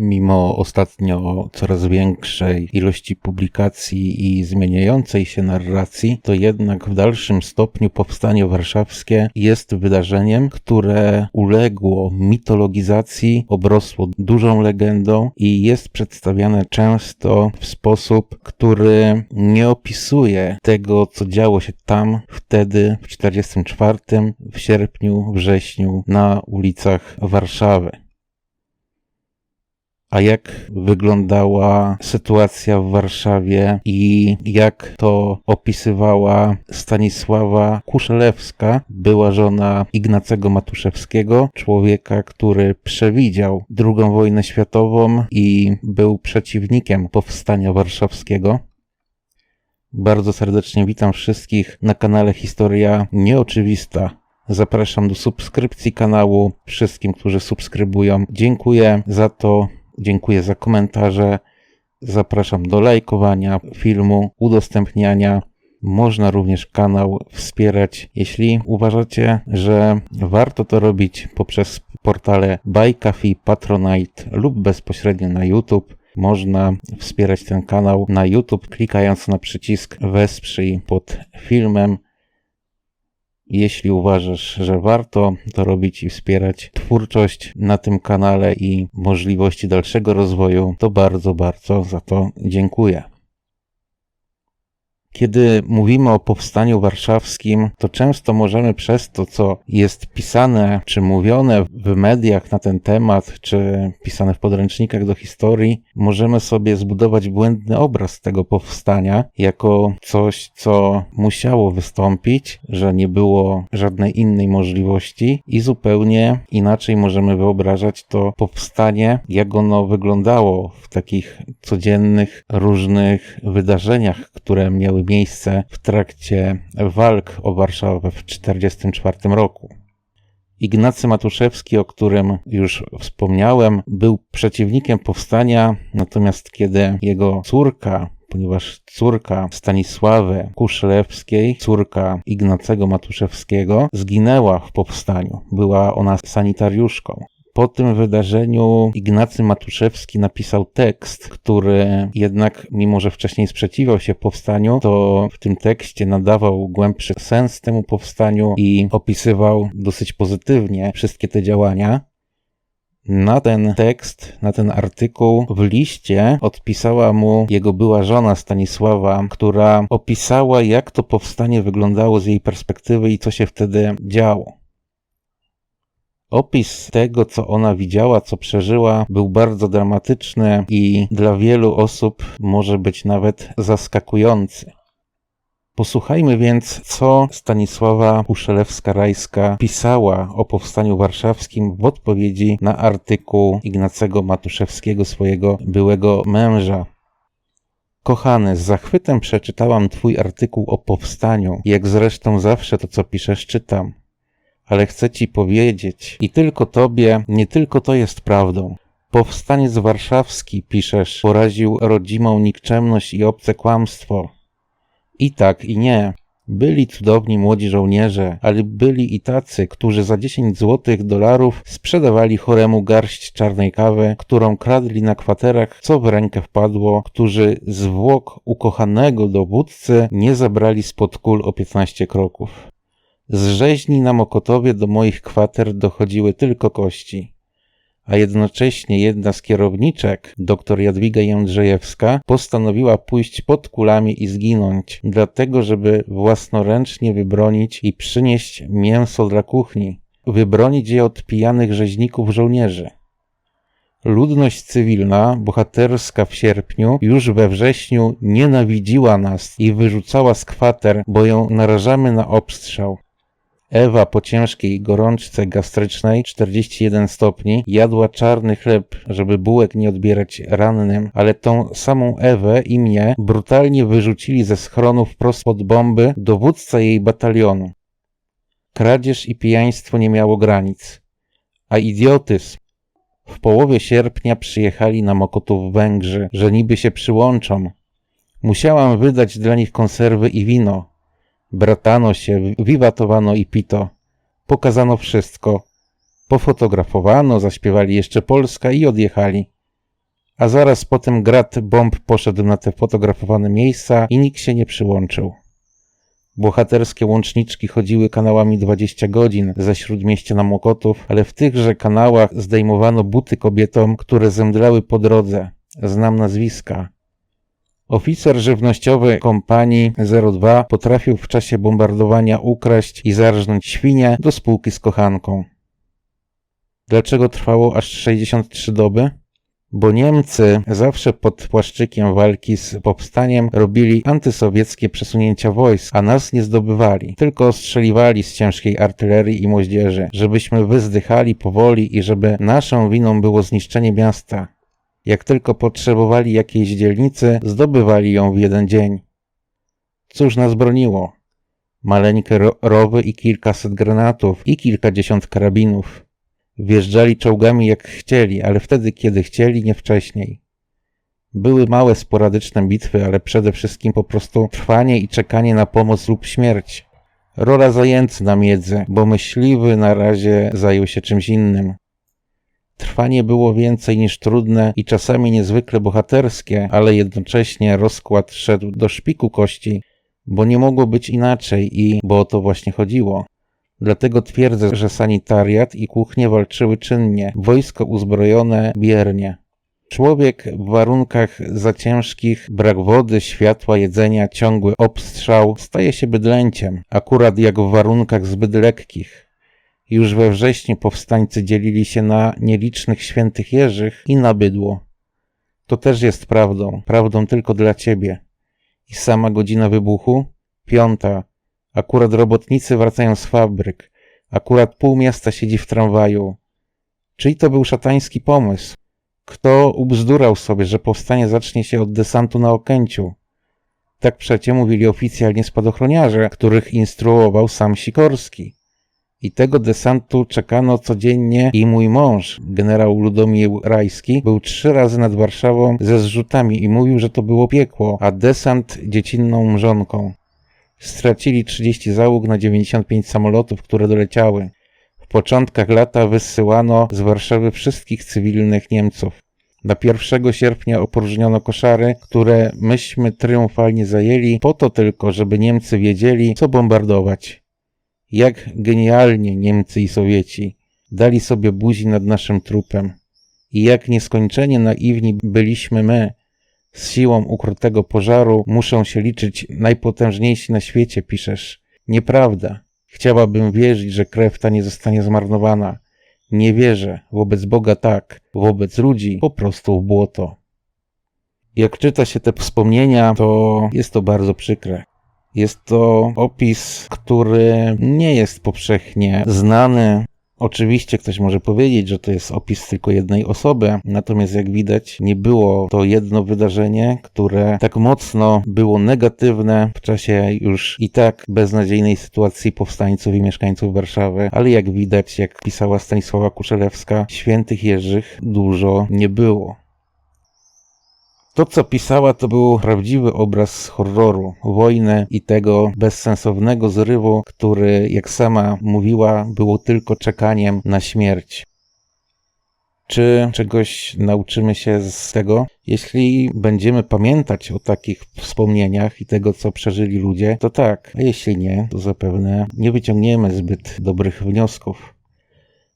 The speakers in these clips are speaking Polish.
Mimo ostatnio coraz większej ilości publikacji i zmieniającej się narracji, to jednak w dalszym stopniu powstanie warszawskie jest wydarzeniem, które uległo mitologizacji, obrosło dużą legendą i jest przedstawiane często w sposób, który nie opisuje tego, co działo się tam wtedy w 1944 w sierpniu, wrześniu na ulicach Warszawy. A jak wyglądała sytuacja w Warszawie i jak to opisywała Stanisława Kuszelewska, była żona Ignacego Matuszewskiego, człowieka, który przewidział II wojnę światową i był przeciwnikiem powstania warszawskiego. Bardzo serdecznie witam wszystkich na kanale Historia Nieoczywista. Zapraszam do subskrypcji kanału wszystkim, którzy subskrybują. Dziękuję za to. Dziękuję za komentarze. Zapraszam do lajkowania filmu, udostępniania. Można również kanał wspierać, jeśli uważacie, że warto to robić poprzez portale Bajkafi, Patronite lub bezpośrednio na YouTube. Można wspierać ten kanał na YouTube, klikając na przycisk Wesprzyj pod filmem. Jeśli uważasz, że warto to robić i wspierać twórczość na tym kanale i możliwości dalszego rozwoju, to bardzo, bardzo za to dziękuję. Kiedy mówimy o powstaniu warszawskim, to często możemy przez to, co jest pisane czy mówione w mediach na ten temat, czy pisane w podręcznikach do historii, możemy sobie zbudować błędny obraz tego powstania jako coś, co musiało wystąpić, że nie było żadnej innej możliwości i zupełnie inaczej możemy wyobrażać to powstanie, jak ono wyglądało w takich codziennych, różnych wydarzeniach, które miały miały miejsce w trakcie walk o Warszawę w 1944 roku. Ignacy Matuszewski, o którym już wspomniałem, był przeciwnikiem powstania, natomiast kiedy jego córka ponieważ córka Stanisławy Kuszlewskiej, córka Ignacego Matuszewskiego, zginęła w powstaniu. Była ona sanitariuszką. Po tym wydarzeniu Ignacy Matuszewski napisał tekst, który jednak, mimo że wcześniej sprzeciwiał się powstaniu, to w tym tekście nadawał głębszy sens temu powstaniu i opisywał dosyć pozytywnie wszystkie te działania. Na ten tekst, na ten artykuł w liście odpisała mu jego była żona Stanisława, która opisała, jak to powstanie wyglądało z jej perspektywy i co się wtedy działo. Opis tego, co ona widziała, co przeżyła, był bardzo dramatyczny i dla wielu osób może być nawet zaskakujący. Posłuchajmy więc, co Stanisława Puszelewska-Rajska pisała o powstaniu warszawskim w odpowiedzi na artykuł Ignacego Matuszewskiego, swojego byłego męża. Kochany, z zachwytem przeczytałam twój artykuł o powstaniu, jak zresztą zawsze to, co piszesz, czytam ale chcę ci powiedzieć, i tylko tobie, nie tylko to jest prawdą. Powstaniec warszawski, piszesz, poraził rodzimą nikczemność i obce kłamstwo. I tak, i nie. Byli cudowni młodzi żołnierze, ale byli i tacy, którzy za 10 złotych dolarów sprzedawali choremu garść czarnej kawy, którą kradli na kwaterach, co w rękę wpadło, którzy zwłok ukochanego dowódcy nie zabrali spod kul o 15 kroków. Z rzeźni na Mokotowie do moich kwater dochodziły tylko kości, a jednocześnie jedna z kierowniczek, dr Jadwiga Jędrzejewska, postanowiła pójść pod kulami i zginąć, dlatego żeby własnoręcznie wybronić i przynieść mięso dla kuchni, wybronić je od pijanych rzeźników żołnierzy. Ludność cywilna, bohaterska w sierpniu, już we wrześniu nienawidziła nas i wyrzucała z kwater, bo ją narażamy na obstrzał. Ewa po ciężkiej gorączce gastrycznej 41 stopni jadła czarny chleb, żeby bułek nie odbierać rannym, ale tą samą Ewę i mnie brutalnie wyrzucili ze schronu wprost pod bomby dowódca jej batalionu. Kradzież i pijaństwo nie miało granic, a idiotyzm. W połowie sierpnia przyjechali na Mokotów Węgrzy, że niby się przyłączą. Musiałam wydać dla nich konserwy i wino, Bratano się, wiwatowano i pito. Pokazano wszystko. Pofotografowano, zaśpiewali jeszcze Polska i odjechali. A zaraz potem grad bomb poszedł na te fotografowane miejsca i nikt się nie przyłączył. Bohaterskie łączniczki chodziły kanałami 20 godzin ze śródmieścia na Mokotów, ale w tychże kanałach zdejmowano buty kobietom, które zemdlały po drodze. Znam nazwiska. Oficer żywnościowy kompanii 02 potrafił w czasie bombardowania ukraść i zarżnąć świnię do spółki z kochanką. Dlaczego trwało aż 63 doby? Bo Niemcy zawsze pod płaszczykiem walki z powstaniem robili antysowieckie przesunięcia wojsk, a nas nie zdobywali, tylko ostrzeliwali z ciężkiej artylerii i moździerzy, żebyśmy wyzdychali powoli i żeby naszą winą było zniszczenie miasta. Jak tylko potrzebowali jakiejś dzielnicy, zdobywali ją w jeden dzień. Cóż nas broniło? Maleńkie ro rowy i kilkaset granatów i kilkadziesiąt karabinów. Wjeżdżali czołgami jak chcieli, ale wtedy, kiedy chcieli, nie wcześniej. Były małe, sporadyczne bitwy, ale przede wszystkim po prostu trwanie i czekanie na pomoc lub śmierć. Rola zajęcy na miedzy, bo myśliwy na razie zajął się czymś innym. Trwanie było więcej niż trudne i czasami niezwykle bohaterskie, ale jednocześnie rozkład szedł do szpiku kości, bo nie mogło być inaczej i bo o to właśnie chodziło. Dlatego twierdzę, że sanitariat i kuchnie walczyły czynnie, wojsko uzbrojone biernie. Człowiek w warunkach za ciężkich, brak wody, światła, jedzenia, ciągły obstrzał staje się bydlęciem, akurat jak w warunkach zbyt lekkich. Już we wrześniu powstańcy dzielili się na nielicznych świętych jeżych i na bydło. To też jest prawdą, prawdą tylko dla ciebie. I sama godzina wybuchu? Piąta. Akurat robotnicy wracają z fabryk. Akurat pół miasta siedzi w tramwaju. Czyli to był szatański pomysł? Kto ubzdurał sobie, że powstanie zacznie się od desantu na Okęciu? Tak przecie mówili oficjalnie spadochroniarze, których instruował sam Sikorski. I tego desantu czekano codziennie i mój mąż, generał Ludomir Rajski, był trzy razy nad Warszawą ze zrzutami i mówił, że to było piekło, a desant dziecinną mrzonką. Stracili 30 załóg na 95 samolotów, które doleciały. W początkach lata wysyłano z Warszawy wszystkich cywilnych Niemców. Na 1 sierpnia opróżniono koszary, które myśmy triumfalnie zajęli, po to tylko, żeby Niemcy wiedzieli, co bombardować. Jak genialnie Niemcy i Sowieci dali sobie buzi nad naszym trupem. I jak nieskończenie naiwni byliśmy my. Z siłą ukrytego pożaru muszą się liczyć najpotężniejsi na świecie, piszesz. Nieprawda. Chciałabym wierzyć, że krew ta nie zostanie zmarnowana. Nie wierzę. Wobec Boga tak. Wobec ludzi po prostu w błoto. Jak czyta się te wspomnienia, to jest to bardzo przykre. Jest to opis, który nie jest powszechnie znany. Oczywiście ktoś może powiedzieć, że to jest opis tylko jednej osoby, natomiast jak widać, nie było to jedno wydarzenie, które tak mocno było negatywne w czasie już i tak beznadziejnej sytuacji powstańców i mieszkańców Warszawy, ale jak widać, jak pisała Stanisława Kuszelewska, świętych Jerzych dużo nie było. To, co pisała, to był prawdziwy obraz horroru, wojny i tego bezsensownego zrywu, który, jak sama mówiła, było tylko czekaniem na śmierć. Czy czegoś nauczymy się z tego? Jeśli będziemy pamiętać o takich wspomnieniach i tego, co przeżyli ludzie, to tak, a jeśli nie, to zapewne nie wyciągniemy zbyt dobrych wniosków.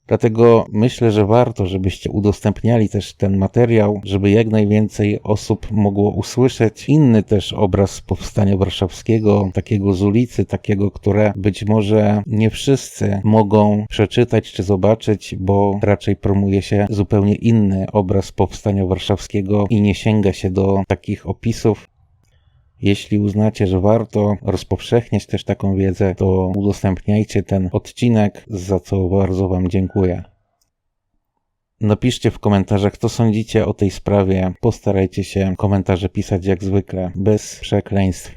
Dlatego myślę, że warto, żebyście udostępniali też ten materiał, żeby jak najwięcej osób mogło usłyszeć inny też obraz powstania warszawskiego, takiego z ulicy, takiego, które być może nie wszyscy mogą przeczytać czy zobaczyć, bo raczej promuje się zupełnie inny obraz powstania warszawskiego i nie sięga się do takich opisów, jeśli uznacie, że warto rozpowszechniać też taką wiedzę, to udostępniajcie ten odcinek, za co bardzo Wam dziękuję. Napiszcie w komentarzach, co sądzicie o tej sprawie. Postarajcie się komentarze pisać jak zwykle, bez przekleństw.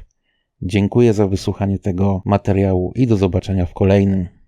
Dziękuję za wysłuchanie tego materiału i do zobaczenia w kolejnym.